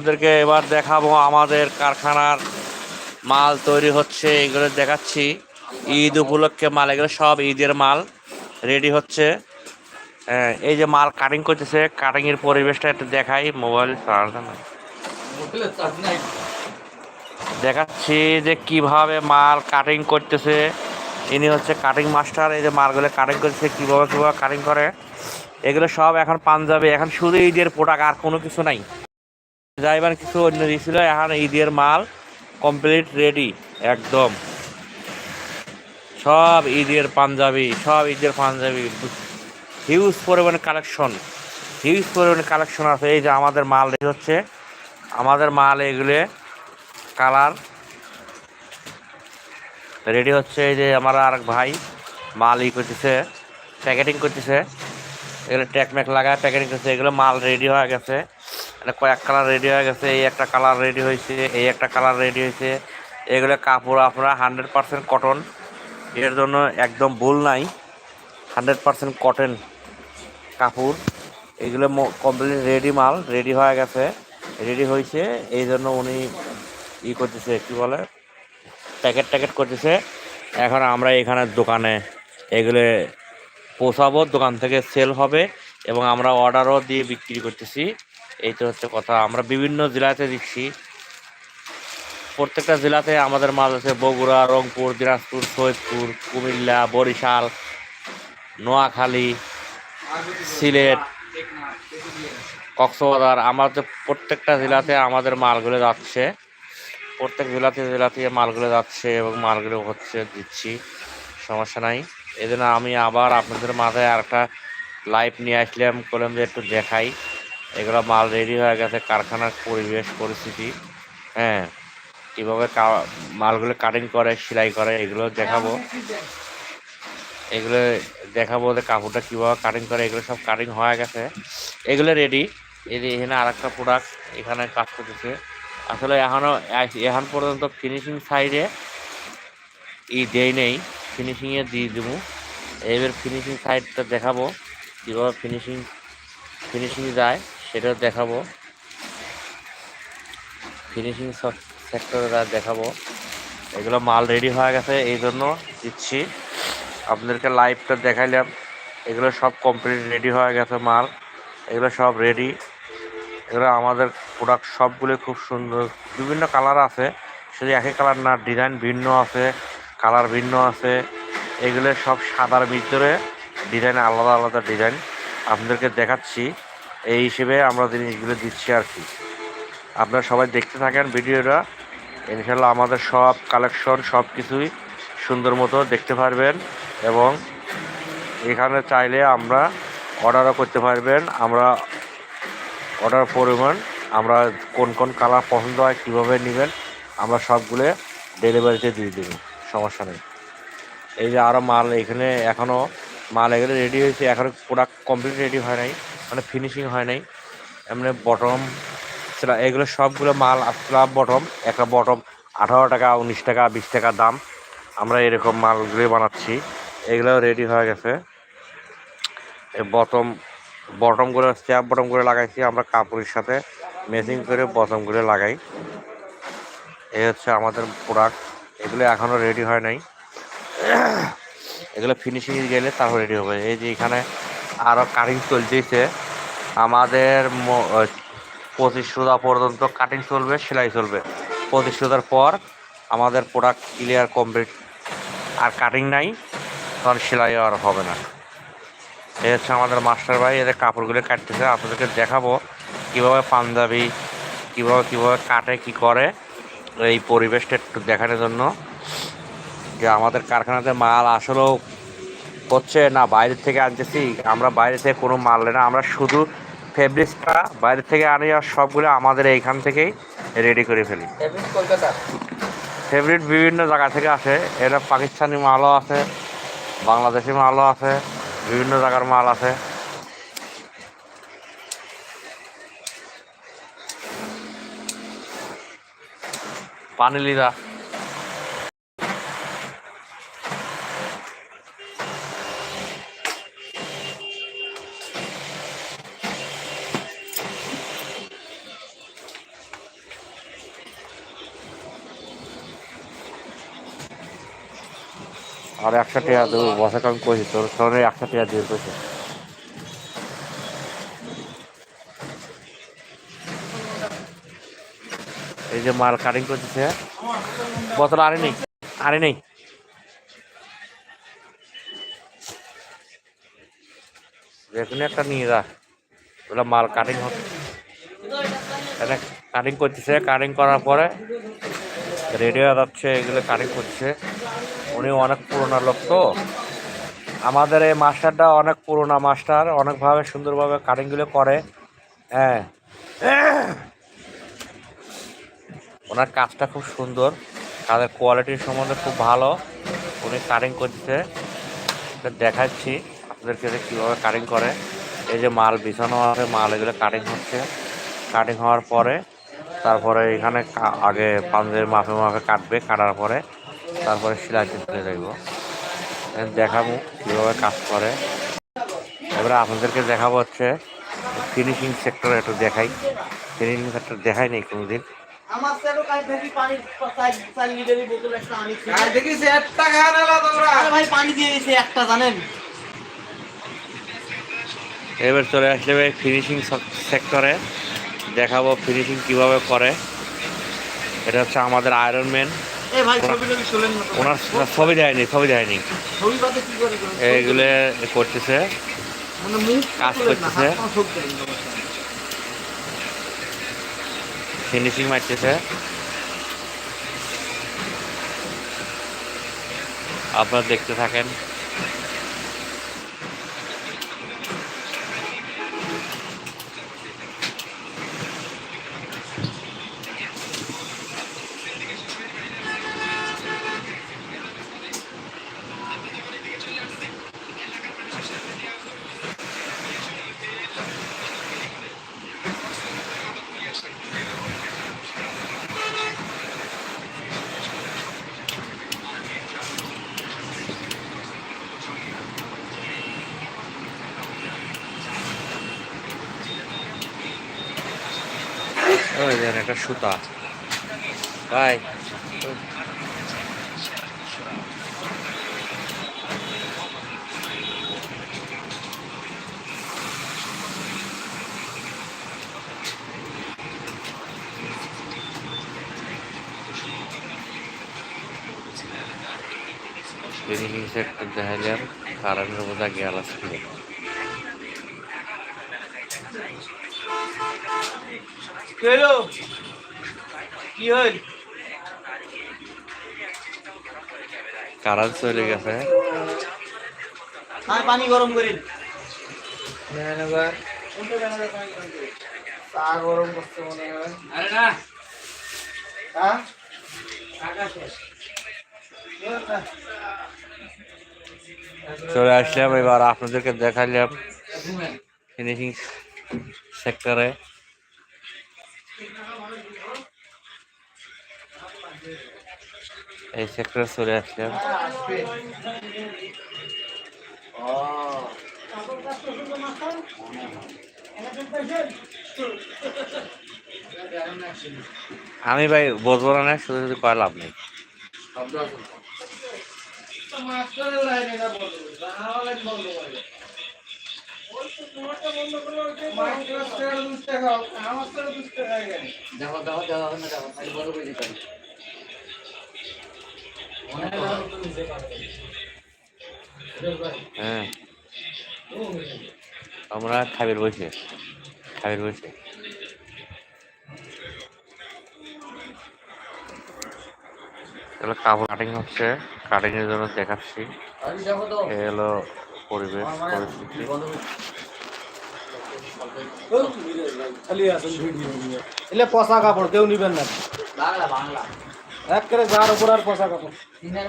আপনাদেরকে এবার দেখাবো আমাদের কারখানার মাল তৈরি হচ্ছে এগুলো দেখাচ্ছি। ঈদ উপলক্ষে মাল এগুলো সব ঈদের মাল রেডি হচ্ছে। হ্যাঁ, এই যে মাল কাটিং করতেছে কাটিং এর পরিবেশটা একটু দেখাই মোবাইল দেখাচ্ছি যে কীভাবে মাল কাটিং করতেছে। ইনি হচ্ছে কাটিং মাস্টার এই যে মালগুলো কাটিং করতেছে কীভাবে কীভাবে কাটিং করে। এগুলো সব এখন পাঞ্জাবে এখন শুধু ঈদের প্রোডাক্ট আর কোনো কিছু নাই। যাইবার কিছু অন্য দিয়েছিল, এখন ঈদের মাল কমপ্লিট রেডি একদম। সব ঈদের পাঞ্জাবি, সব ঈদের পাঞ্জাবি হিউজ পরিমাণে কালেকশন হিউজ পরিমাণে কালেকশন আছে। এই যে আমাদের মাল হচ্ছে, আমাদের মাল এগুলো কালার। রেডি হচ্ছে এই যে আমার আর ভাই, মাল ই করতেছে প্যাকেটিং করতেছে। এগুলো ট্যাকম্যাক লাগায় প্যাকেটিং করছে এগুলো মাল রেডি হয়ে গেছে। কয়েক কালার রেডি হয়ে গেছে, এই একটা কালার রেডি হয়েছে, এই একটা কালার রেডি হয়েছে। এগুলো কাপড় আপনারা হান্ড্রেড পার্সেন্ট কটন এর জন্য একদম ভুল নাই। হান্ড্রেড পার্সেন্ট কটন কাপড়। এগুলো কমপ্লিট রেডি মাল রেডি হয়ে গেছে রেডি হয়েছে। এই জন্য উনি ই করতেছে, কি বলে? প্যাকেট ট্যাকেট করতেছে। এখন আমরা এখানে দোকানে এগুলো পোষাবো দোকান থেকে সেল হবে এবং আমরা অর্ডারও দিয়ে বিক্রি করতেছি। এই তো হচ্ছে কথা। আমরা বিভিন্ন জেলাতে দিচ্ছি। প্রত্যেকটা জেলাতে আমাদের মাল আছে বগুড়া, রংপুর, দিনাজপুর, সৈয়দপুর, কুমিল্লা, বরিশাল, নোয়াখালী, সিলেট, কক্সবাজার। আমাদের প্রত্যেকটা জেলাতে আমাদের মালগুলো যাচ্ছে। প্রত্যেক জেলাতে জেলাতে মালগুলো যাচ্ছে এবং মালগুলো হচ্ছে দিচ্ছি। সমস্যা নাই। এই আমি আবার আপনাদের মাথায় আর একটা লাইভ নিয়ে আসলাম। করলাম যে একটু দেখাই। এগুলো মাল রেডি হয়ে গেছে, কারখানার পরিবেশ, পরিস্থিতি হ্যাঁ। কীভাবে মালগুলো কাটিং করে, সেলাই করে, এগুলো দেখাবো। এগুলো দেখাবো যে কাপড়টা কীভাবে কাটিং করে, এগুলো সব কাটিং হয়ে গেছে। এগুলো রেডি এখানে আর একটা প্রোডাক্ট এখানে কাজ করতেছে। আসলে এখনও এখন পর্যন্ত ফিনিশিং সাইডে ই দেই নেই। ফিনিশিংয়ে দিয়ে দেবো। এবার ফিনিশিং সাইডটা দেখাবো। কীভাবে ফিনিশিং ফিনিশিং যায়। সেটাও দেখাবো। ফিনিশিং সেক্টরে দেখাবো। এগুলো মাল রেডি হয়ে গেছে, এই জন্য দিচ্ছি। আপনাদেরকে লাইভটা দেখাইলাম। এগুলো সব কমপ্লিট রেডি হয়ে গেছে মাল। এগুলো সব রেডি এগুলো আমাদের প্রোডাক্ট সবগুলো খুব সুন্দর। বিভিন্ন কালার আছে। শুধু একই কালার না ডিজাইন ভিন্ন আছে কালার ভিন্ন আছে। এগুলো সব সাদার ভিতরে ডিজাইন আলাদা আলাদা ডিজাইন আপনাদেরকে দেখাচ্ছি। এই হিসেবে আমরা জিনিসগুলো দিচ্ছি আর কি। আপনারা সবাই দেখতে থাকেন ভিডিওটা। ইনশাল্লাহ আমাদের সব কালেকশন, সব কিছুই সুন্দর মতো দেখতে পারবেন এবং এখানে চাইলে আমরা অর্ডারও করতে পারবেন। আমরা অর্ডার পরিমাণ, আমরা কোন কোন কালার পছন্দ হয়, কীভাবে নেবেন, আমরা সবগুলো ডেলিভারিতে দিয়ে দেবো, সমস্যা নেই। এই যে আরও মাল এখানে এখনও মাল এখানে রেডি হয়েছে এখনও প্রোডাক্ট কমপ্লিট রেডি হয় নাই। মানে ফিনিশিং হয় নাই। এমনি বটম সেটা এগুলো সবগুলো মাল স্ল্যাব বটম একটা বটম আঠারো টাকা, উনিশ টাকা, বিশ টাকা দাম। আমরা এরকম মালগুলো বানাচ্ছি। এগুলো রেডি হয়ে গেছে। এই বটম বটমগুলো স্ট্যাপ বটমগুলো লাগাইছি আমরা কাপড়ের সাথে। ম্যাচিং করে বটমগুলো লাগাই। এই হচ্ছে আমাদের প্রোডাক্ট এগুলো এখনও রেডি হয় নাই। এগুলো ফিনিশিং গেলে তারপর রেডি হবে। এই যে এখানে আরও কাটিং চলতেছে। আমাদের পঁচিশ সুদা পর্যন্ত কাটিং চলবে, সেলাই চলবে। পঁচিশ সুদার পর আমাদের প্রোডাক্ট ক্লিয়ার কমপ্লিট আর কাটিং নাই, তখন সেলাই আর হবে না। এই হচ্ছে আমাদের মাস্টার ভাই, এদের কাপড়গুলো কাটতেছে। আপনাদেরকে দেখাবো কীভাবে পাঞ্জাবি, কীভাবে কীভাবে কাটে, কি করে। এই পরিবেশটা একটু দেখানোর জন্য যে আমাদের কারখানাতে মাল আসলেও হচ্ছে না বাইরে থেকে আনতেছি আমরা বাইরে থেকে কোনো মাল নেই না আমরা শুধু ফেব্রিক্সটা বাইরে থেকে আনি আর সবগুলো আমাদের এইখান থেকেই রেডি করে ফেলি। ফেভারিট বিভিন্ন জায়গা থেকে আসে এটা পাকিস্তানি মালও আছে বাংলাদেশি মালও আছে বিভিন্ন জায়গার মাল আছে। পানি লিদা আর একশো টাকা দেবো, বসে কম কইছি, তোর সঙ্গে একশো টাকা দিয়ে কইছে। এই যে মাল কাটিং করতেছে। বোতল আরে নেই আরে নেই। যে কোনো একটা নিয়ে যা, ওগুলো মাল কাটিং হচ্ছে। কাটিং করতেছে কাটিং করার পরে রেডিও যাচ্ছে, এগুলো কাটিং করছে উনি অনেক পুরোনো লোক তো। আমাদের এই মাস্টারটা অনেক পুরোনো মাস্টার, অনেকভাবে সুন্দরভাবে কাটিংগুলো করে। হ্যাঁ। ওনার কাজটা খুব সুন্দর। কাজের কোয়ালিটির সম্বন্ধে খুব ভালো। উনি কাটিং করছে। দেখাচ্ছি আপনাদেরকে যে কীভাবে কাটিং করে। এই যে মাল বিছানো আছে, মাল এগুলো কাটিং হচ্ছে। কাটিং হওয়ার পরে তারপরে এখানে আগে পাঞ্জের মাপে মাপে কাটবে, কাটার পরে তারপরে সেলাই চলে যাইব। দেখাবো কীভাবে কাজ করে। এবারে আপনাদেরকে দেখাবো হচ্ছে ফিনিশিং সেক্টর একটু দেখাই। ফিনিশিং সেক্টর দেখাই নেই কোনোদিন। আমার সেরো কাজ দেখি পানি চার চার লিটারের বোতল একটা আনিছি আর দেখিস একটা খায় না তোমরা। আরে ভাই পানি দিয়ে গেছে একটা জানেন? এবার চলে আসলে ভাই ফিনিশিং সেক্টরে দেখাবো ফিনিশিং কীভাবে করে। এটা হচ্ছে আমাদের আয়রন ম্যান ওনার ছবি দেয়নি ছবি দেয়নি? এগুলো করতেছে। মানে কাজ করতেছে। ফিনিশিং মারতেছে। আপনারা দেখতে থাকেন। ওই দেখেন একটা সুতা। ভাই। ফিনিশিং সেক্টর দেখাইলাম কারেন্টের বোঝা গেল আজকে কি হলো কি হইল কারেন্ট চলে গেছে। আর পানি গরম করিন চা গরম করতে মনে হয়। আরে না। হ্যাঁ? চলে আসলাম এবার আপনাদেরকে দেখালাম ফিনিশিং সেক্টরে এই সেক্টরে চলে আসলাম। আমি ভাই বলব না শুধু শুধু কয় লাভ নেই। দেখো দেখো দেখো না দেখো তাহলে বড় করে দিতে হ্যাঁ। আমরা খাবির বসে খাবির বসে। এগুলো কাপড় কাটিং হচ্ছে কাটিং এর জন্য দেখাচ্ছি। আরে দেখো তো। এ হলো পরিবেশ পরিস্থিতি। এলে পচা কাপড় কেউ নিবেন না। বাংলা বাংলা। এক করে যার উপর আর পচা কাপড়। তিনের